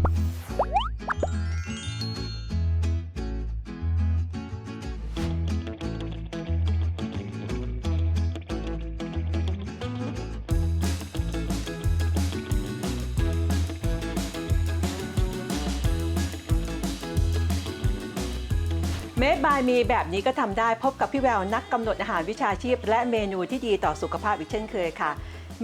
ま。 เมดบายมีแบบนี้ก็ทำได้พบกับพี่แววนักกำหนดอาหารวิชาชีพ และเมนูที่ดีต่อสุขภาพอีกเช่นเคยค่ะ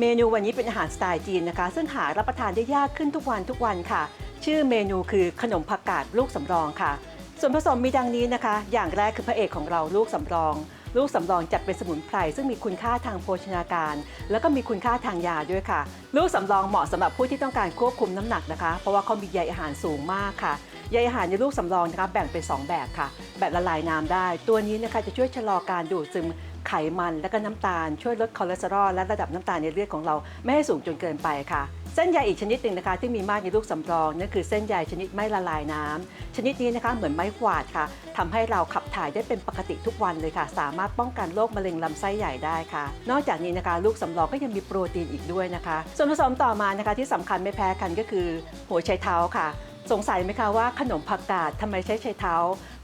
เมนูวันนี้เป็นอาหารสไตล์จีนนะคะ ซึ่งหารับประทานได้ยากขึ้นทุกวันทุกวันค่ะ ชื่อเมนูคือขนมผักกาดลูกสำรองค่ะ ส่วนผสมมีดังนี้นะคะ อย่างแรกคือพระเอกของเราลูกสำรอง ลูกสำรองจัดเป็นสมุนไพรซึ่งมีคุณค่าทางโภชนาการ แล้วก็มีคุณค่าทางยาด้วยค่ะ ลูกสำรองเหมาะสำหรับผู้ที่ต้องการควบคุมน้ำหนักนะคะ เพราะว่าเขามีใยอาหารสูงมากค่ะ ใยอาหารในลูกสำรองนะคะแบ่งเป็น 2 แบบค่ะ แบบละลายน้ำได้ ตัวนี้นะคะจะช่วยชะลอการดูดซึมไขมันและก็น้ำตาล ช่วยลดคอเลสเตอรอลและระดับน้ำตาลในเลือดของเราไม่ให้สูงจนเกินไปค่ะเส้นใยอีกชนิดหนึ่งนะคะที่มีมากในลูกสำรองนั่นคือเส้นใยชนิดไม่ละลายน้ำชนิดนี้นะคะเหมือนไม้กวาดค่ะทำให้เราขับถ่ายได้เป็นปกติทุกวันเลยค่ะ สามารถป้องกันโรคมะเร็งลำไส้ใหญ่ได้ค่ะ นอกจากนี้นะคะ ลูกสำรองก็ยังมีโปรตีนอีกด้วยนะคะ ส่วนผสมต่อมานะคะที่สำคัญไม่แพ้กันก็คือ หัวไชเท้าค่ะ สงสัยไหมคะว่าขนมผักกาดทำไมใช้ไชเท้า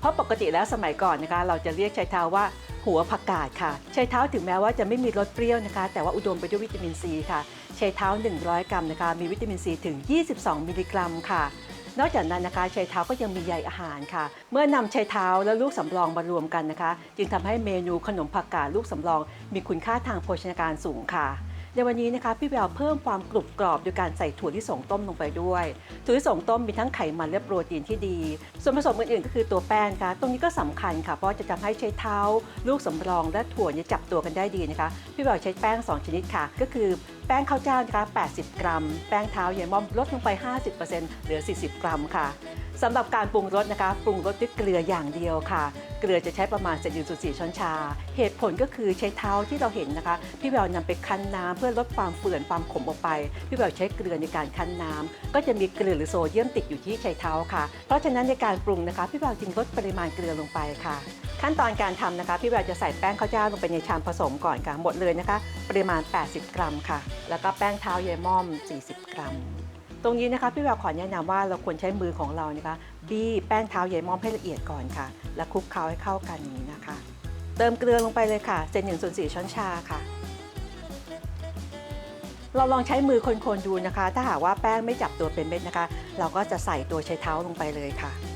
เพราะปกติแล้วสมัยก่อนนะคะ เราจะเรียกไชเท้าว่าหัวผักกาดค่ะไชเท้าถึงแม้ว่าจะไม่มีรสเปรี้ยวนะคะ แต่ว่าอุดมไปด้วยวิตามินซีค่ะไชเท้า 100 กรัมนะคะ มีวิตามินซีถึง 22 มิลลิกรัมค่ะ นอกจากนั้นนะคะไชเท้าก็ยังมีใยอาหารค่ะ เมื่อนำไชเท้าและลูกสำรองมารวมกันนะคะ จึงทำให้เมนูขนมผักกาดลูกสำรอง มีคุณค่าทางโภชนาการสูงค่ะ ในวันนี้นะคะพี่แววเพิ่มความกรุบกรอบโดยการใส่ถั่วที่สงต้มลงไปด้วย ถั่วที่สงต้มมีทั้งไขมันและโปรตีนที่ดี ส่วนผสมอื่นๆก็คือตัวแป้งค่ะ ตรงนี้ก็สำคัญค่ะเพราะจะทำให้ใช้เท้า ลูกสำรองและถั่วเนี่ยจับตัวกันได้ดีนะคะ พี่แววใช้แป้ง 2 ชนิดค่ะ ก็คือ แป้งข้าวเจ้านะคะ80 กรัม แป้งเท้าเยายม่อมลดลงไป 50%เหลือ 40 กรัมค่ะสำหรับการปรุงรสนะคะ ปรุงรสด้วยเกลืออย่างเดียวค่ะ เกลือจะใช้ประมาณ1 4ช้อนชา เหตุผลก็คือใช้เท้าที่เราเห็นนะคะ พี่แววนำไปคั้นน้ำเพื่อลดความเฟื่อนความขมออกไป พี่แววใช้เกลือในการคั้นน้ำก็จะมีเกลือหรือโซเดียมติดอยู่ที่ใช้เท้าค่ะ เพราะฉะนั้นในการปรุงนะคะ พี่แววจึงลดปริมาณเกลือลงไปค่ะ ขั้นตอนการทำนะคะพี่แววจะใส่แป้งข้าวเจ้าลงไปในชามผสมก่อนค่ะหมดเลยนะคะ ปริมาณ 80 กรัมค่ะ แล้วก็แป้งเท้าเยายม่อม 40 กรัม ตรงนี้นะคะพี่แววขอแนะนำว่าเราควรใช้มือของเรานะคะบี้แป้งเท้าใยายม่อมให้ละเอียดก่อนค่ะ แล้วคลุกเคล้าให้เข้ากันนี้นะคะ เติมเกลือลงไปเลยค่ะเศษหนึ่งส่วนสี่ช้อนชาค่ะเราลองใช้มือคนๆดูนะคะ ถ้าหากว่าแป้งไม่จับตัวเป็นเม็ดนะคะ เราก็จะใส่ตัวใช้เท้าลงไปเลยค่ะ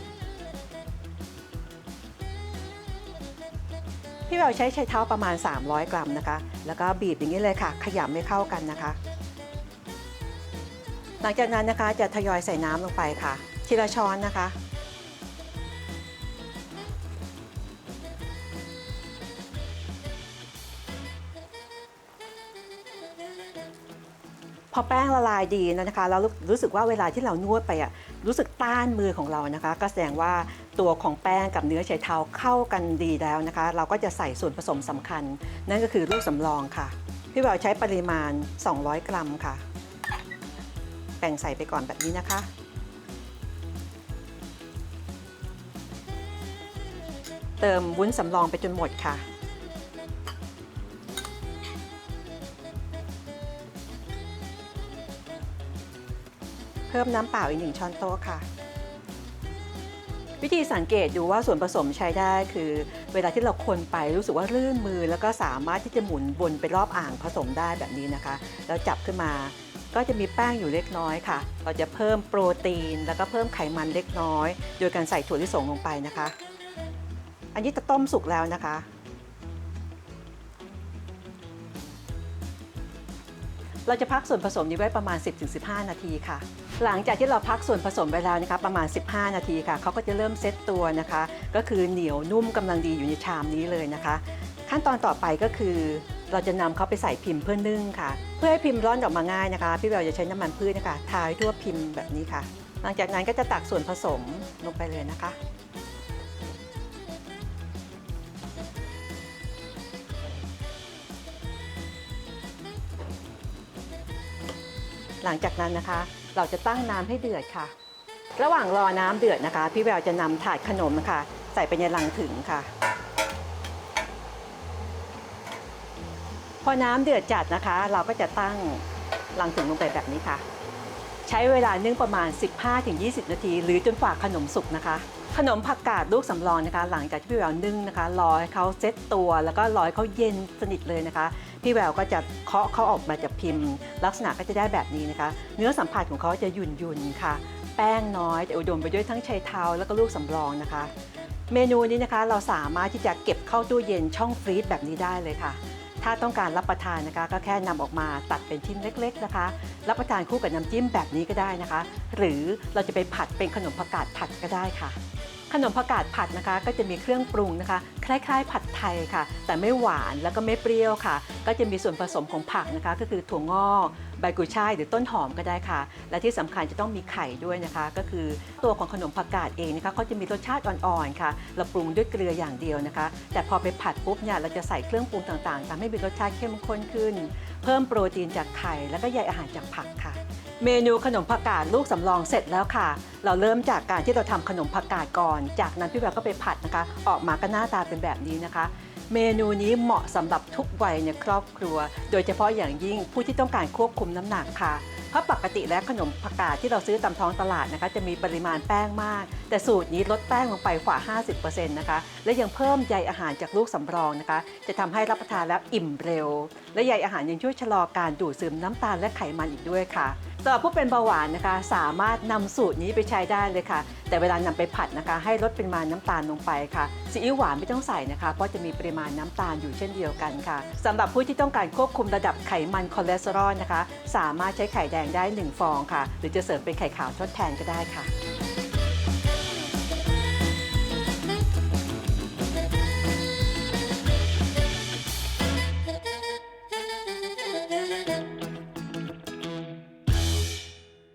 พี่แววใช้ใช้เท้าประมาณ 300 กรัมนะคะ แล้วก็บีบอย่างนี้เลยค่ะ ขยำให้เข้ากันนะคะ หลังจากนั้นนะคะจะทยอยใส่น้ำลงไปค่ะ ทีละช้อนนะคะ พอแป้งละลายดีนะคะแล้วรู้สึกว่าเวลาที่เรานวดไปอะ รู้สึกต้านมือของเรานะคะ ก็แสดงว่าตัวของแป้งกับเนื้อไชเท้าเข้ากันดีแล้วนะคะ เราก็จะใส่ส่วนผสมสำคัญ นั่นก็คือลูกสำรองค่ะ พี่บ่าวใช้ปริมาณ 200 กรัมค่ะแบ่งใส่ไปก่อนแบบนี้นะคะ เติมวุ้นสำรองไปจนหมดค่ะ เพิ่มน้ำเปล่าอีกหนึ่งช้อนโต๊ะค่ะ วิธีสังเกตดูว่าส่วนผสมใช้ได้คือ เวลาที่เราคนไปรู้สึกว่าลื่นมือ แล้วก็สามารถที่จะหมุนวนไปรอบอ่างผสมได้แบบนี้นะคะ แล้วจับขึ้นมาก็จะมีแป้งอยู่เล็กน้อยค่ะ เราจะเพิ่มโปรตีน แล้วก็เพิ่มไขมันเล็กน้อย โดยการใส่ถั่วลิสงลงไปนะคะ อันนี้จะต้มสุกแล้วนะคะ เราจะพักส่วนผสมนี้ไว้ประมาณ 10-15 นาทีค่ะ หลังจากที่เราพักส่วนผสมไปแล้วนะคะประมาณ 15 นาทีค่ะเขาก็จะเริ่มเซตตัวนะคะ ก็คือเหนียวนุ่มกำลังดีอยู่ในชามนี้เลยนะคะ ขั้นตอนต่อไปก็คือเราจะนำเขาไปใส่พิมพ์เพื่อนึ่งค่ะ เพื่อให้พิมพ์ร่อนออกมาง่ายนะคะ พี่แววจะใช้น้ำมันพืชนะคะทาทั่วพิมพ์แบบนี้ค่ะ หลังจากนั้นก็จะตักส่วนผสมลงไปเลยนะคะ หลังจากนั้นนะคะ เราจะตั้งน้ำให้เดือดค่ะ ระหว่างรอน้ำเดือดนะคะ พี่แววจะนำถาดขนมนะคะ ใส่ไปในลังถึงค่ะ พอน้ำเดือดจัดนะคะ เราก็จะตั้งลังถึงลงไปแบบนี้ค่ะ ใช้เวลานึ่งประมาณ 15-20 นาที หรือจนกว่าขนมสุกนะคะ ขนมผักกาดลูกสำรองนะคะ หลังจากที่พี่แววนึ่งนะคะรอให้เขาเซ็ตตัว แล้วก็รอให้เขาเย็นสนิทเลยนะคะ พี่แววก็จะเคาะเขาออกมาจากพิมพ์ ลักษณะก็จะได้แบบนี้นะคะ เนื้อสัมผัสของเขาจะหยุ่นยุนค่ะ แป้งน้อยแต่อุดมไปด้วยทั้งไชเท้าแล้วก็ลูกสำรองนะคะ เมนูนี้นะคะเราสามารถที่จะเก็บเข้าตู้เย็นช่องฟรีซแบบนี้ได้เลยค่ะ ถ้าต้องการรับประทานนะคะ ก็แค่นำออกมาตัดเป็นชิ้นเล็ก ๆนะคะ รับประทานคู่กับน้ำจิ้มแบบนี้ก็ได้นะคะ หรือเราจะไปผัดเป็นขนมผักกาดผัดก็ได้ค่ะ ขนมผักกาดผัดนะคะ ก็จะมีเครื่องปรุงนะคะ คล้าย ๆ ผัดไทยค่ะ แต่ไม่หวานแล้วก็ไม่เปรี้ยวค่ะ ก็จะมีส่วนผสมของผักนะคะ ก็คือถั่วงอกใบกุช่ายหรือต้นหอมก็ได้ค่ะ และที่สำคัญจะต้องมีไข่ด้วยนะคะ ก็คือตัวของขนมผักกาดเองนะคะเขาจะมีรสชาติอ่อนๆค่ะ เราปรุงด้วยเกลืออย่างเดียวนะคะ แต่พอไปผัดปุ๊บเนี่ยเราจะใส่เครื่องปรุงต่างๆทำให้มีรสชาติเข้มข้นขึ้น เพิ่มโปรตีนจากไข่ แล้วก็ใยอาหารจากผักค่ะ เมนูขนมผักกาดลูกสำรองเสร็จแล้วค่ะ เราเริ่มจากการที่เราทำขนมผักกาดก่อน จากนั้นพี่แววก็ไปผัดนะคะ ออกมาก็หน้าตาเป็นแบบนี้นะคะ เมนูนี้เหมาะสำหรับทุกวัยในครอบครัว โดยเฉพาะอย่างยิ่งผู้ที่ต้องการควบคุมน้ำหนักค่ะ เพราะปกติแล้วขนมผักกาดที่เราซื้อตามท้องตลาดนะคะจะมีปริมาณแป้งมาก แต่สูตรนี้ลดแป้งลงไปกว่า 50%นะคะและยังเพิ่มใยอาหารจากลูกสำรองนะคะ จะทำให้รับประทานแล้วอิ่มเร็ว และใยอาหารยังช่วยชะลอการดูดซึมน้ำตาลและไขมันอีกด้วยค่ะสำหรับผู้เป็นเบาหวานนะคะ สามารถนำสูตรนี้ไปใช้ได้เลยค่ะ แต่เวลานำไปผัดนะคะ ให้ลดปริมาณน้ำตาลลงไปค่ะซีอิ๊วหวานไม่ต้องใส่นะคะ เพราะจะมีปริมาณน้ำตาลอยู่เช่นเดียวกันค่ะสำหรับผู้ที่ต้องการควบคุมระดับไขมันคอเลสเตอรอลนะคะ สามารถใช้ไข่แดงได้ 1 ฟองค่ะ หรือจะเสริมเป็นไข่ขาวทดแทนก็ได้ค่ะ